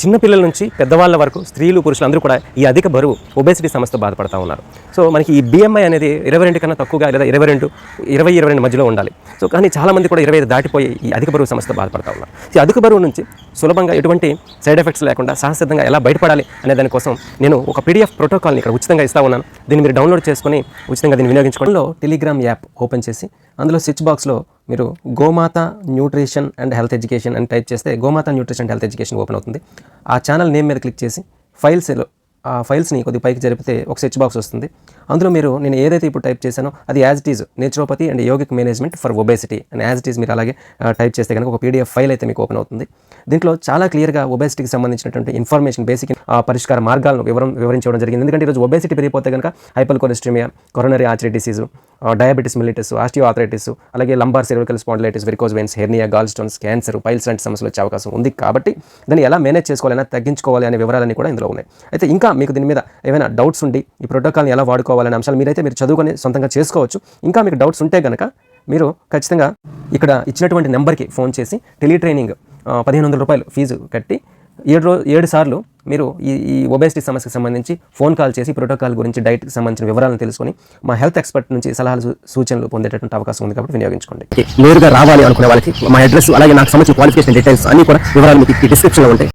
చిన్నపిల్లల నుంచి పెద్దవాళ్ళ వరకు స్త్రీలు పురుషులు అందరూ కూడా ఈ అధిక బరువు ఒబేసిటీ సమస్యతో బాధపడతా ఉన్నారు. సో మనకి ఈ బిఎంఐ అనేది ఇరవై రెండు కన్నా తక్కువగా లేదా ఇరవై రెండు ఇరవై ఇరవై రెండు మధ్యలో ఉండాలి. సో కానీ చాలా మంది కూడా ఇరవై ఐదు దాటిపోయి ఈ అధిక బరువు సమస్యతో బాధపడతా ఉన్నారు. ఈ అధిక బరువు నుంచి సులభంగా ఎటువంటి సైడ్ ఎఫెక్ట్స్ లేకుండా సహసిద్ధంగా ఎలా బయటపడాలి అనే దానికోసం నేను ఒక పీడిఎఫ్ ప్రోటోకాల్ని ఇక్కడ ఉచితంగా ఇస్తా ఉన్నాను. దీన్ని మీరు డౌన్లోడ్ చేసుకుని ఉచితంగా దీన్ని వినియోగించుకోవడంలో టెలిగ్రామ్ యాప్ ఓపెన్ చేసి అందులో స్విచ్ బాక్స్లో మీరు గోమాత న్యూట్రిషన్ అండ్ హెల్త్ ఎడ్యుకేషన్ అని టైప్ చేస్తే గోమాత nutrition and health education open అవుతుంది. ఆ ఛానల్ నేమ్ మీద క్లిక్ చేసి ఫైల్స్లో ఆ ఫైల్స్ని కొద్దిగా పైకి జరిపితే ఒక సెర్చ్ బాక్స్ వస్తుంది. అందులో మీరు నేను ఏదైతే ఇప్పుడు టైప్ చేశానో అది as it is naturopathy and yogic management for obesity and as it is మీరు అలాగే టైప్ చేస్తే కనుక ఒక పీడిఎఫ్ ఫైల్ అయితే మీకు ఓపెన్ అవుతుంది. దీంట్లో చాలా క్లియర్గా ఒబేసిటీకి సంబంధించినటువంటి ఇన్ఫర్మేషన్ బేసిక్ పరిష్కార మార్గాలను వివరం వివరించడం జరిగింది. ఎందుకంటే ఈరోజు ఒబేసిటీ పెరిగిపోతే కనుక hypercholesterolemia coronary artery disease diabetes mellitus osteoarthritis అలాగే lumbar cervical spondylitis varicose veins hernia gall stones cancer piles లాంటి సమస్యలు వచ్చే అవకాశం ఉంది. కాబట్టి దాన్ని ఎలా మేనేజ్ చేసుకోవాలి తగ్గించుకోవాలి అనే వివరాలన్నీ కూడా ఇందులో ఉన్నాయి. అయితే ఇంకా మీకు దీని మీద ఏమైనా డౌట్స్ ఉండి ఈ ప్రోటోకాల్ని ఎలా వాడుకోవాలనే అంశాలు మీరైతే మీరు చదువుకొని సొంతంగా చేసుకోవచ్చు. ఇంకా మీకు డౌట్స్ ఉంటే కనుక మీరు ఖచ్చితంగా ఇక్కడ ఇచ్చినటువంటి నెంబర్కి ఫోన్ చేసి టెలిట్రైనింగ్ పదిహేను వందల రూపాయలు ఫీజు కట్టి ఏడు రో ఏడు సార్లు మీరు ఈ ఈ ఒబేసిటీ సమస్యకు సంబంధించి ఫోన్ కాల్ చేసి ప్రోటోకాల్ గురించి డైట్కి సంబంధించిన వివరాలను తెలుసుకొని మా హెల్త్ ఎక్స్పర్ట్ నుంచి సలహాలు సూచనలు పొందేటటువంటి అవకాశం ఉంది కాబట్టి వినియోగించుకోండి. నేరుగా రావాలి అనుకునే వాళ్ళకి మా అడ్రస్ అలాగే నాకు సంబంధించిన క్వాలిఫికేషన్ డీటెయిల్స్ అన్ని కూడా వివరాలు మీకు డిస్క్రిప్షన్లో ఉంటాయి.